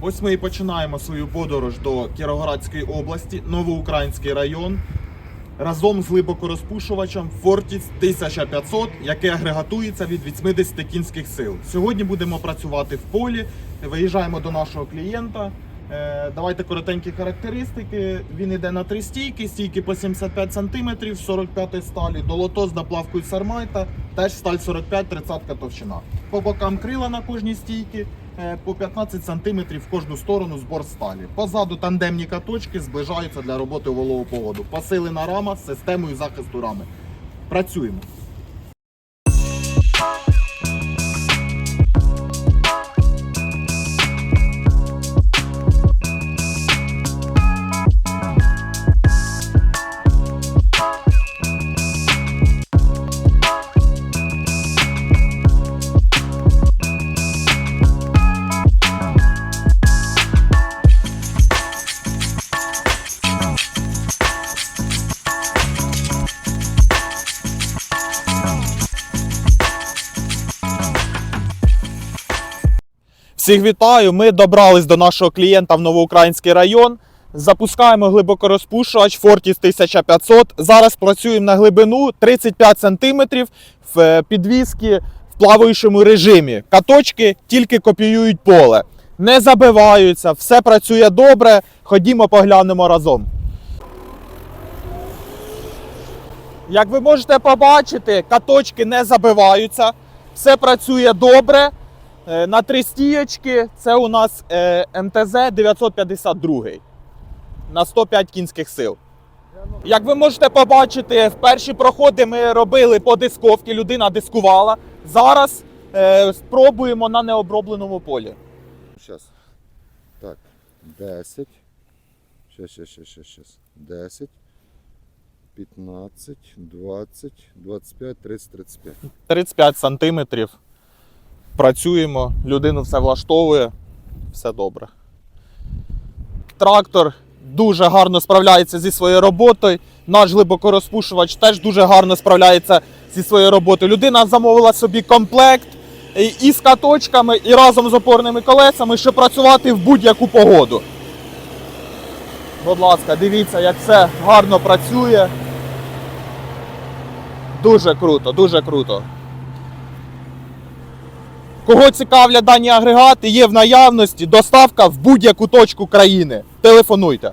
Ось ми і починаємо свою подорож до Кіровоградської області, Новоукраїнський район. Разом з глибокорозпушувачем Fortis 1500, яке агрегатується від 80 кінських сил. Сьогодні будемо працювати в полі. Виїжджаємо до нашого клієнта. Е, Давайте коротенькі характеристики. Він йде на три стійки, стійки по 75 см, 45 сталі, долото з наплавкою сармайта, теж сталь 45-30 товщина. По бокам крила на кожній стійці, е, по 15 см в кожну сторону збор сталі. Позаду тандемні каточки зближаються для роботи у вологу погоду. Посилена рама з системою захисту рами. Працюємо. Всіх вітаю! Ми добрались до нашого клієнта в Новоукраїнський район. Запускаємо глибокорозпушувач Fortis 1500. Зараз працюємо на глибину 35 см в е, підвіски в плаваючому режимі. Каточки тільки копіюють поле. Не забиваються, все працює добре. Ходімо поглянемо разом. Як ви можете побачити, каточки не забиваються, все працює добре. Е, На три стійочки це у нас е, МТЗ 952 на 105 кінських сил. Як ви можете побачити, в перші проходи ми робили по дисковці, людина дискувала. Зараз е, спробуємо на необробленому полі. Сейчас. Так, 10. Щас, щас, щас, щас, щас. 10, 15, 20, 25, 30, 35. 35 сантиметрів. Працюємо, людину все влаштовує, все добре. Трактор дуже гарно справляється зі своєю роботою. Наш глибокорозпушувач теж дуже гарно справляється зі своєю роботою. Людина замовила собі комплект і і з каточками, і разом з опорними колесами, щоб працювати в будь-яку погоду. Будь ласка, дивіться, як все гарно працює. Дуже круто, дуже круто. Кого цікавлять дані агрегати, є в наявності доставка в будь-яку точку країни. Телефонуйте.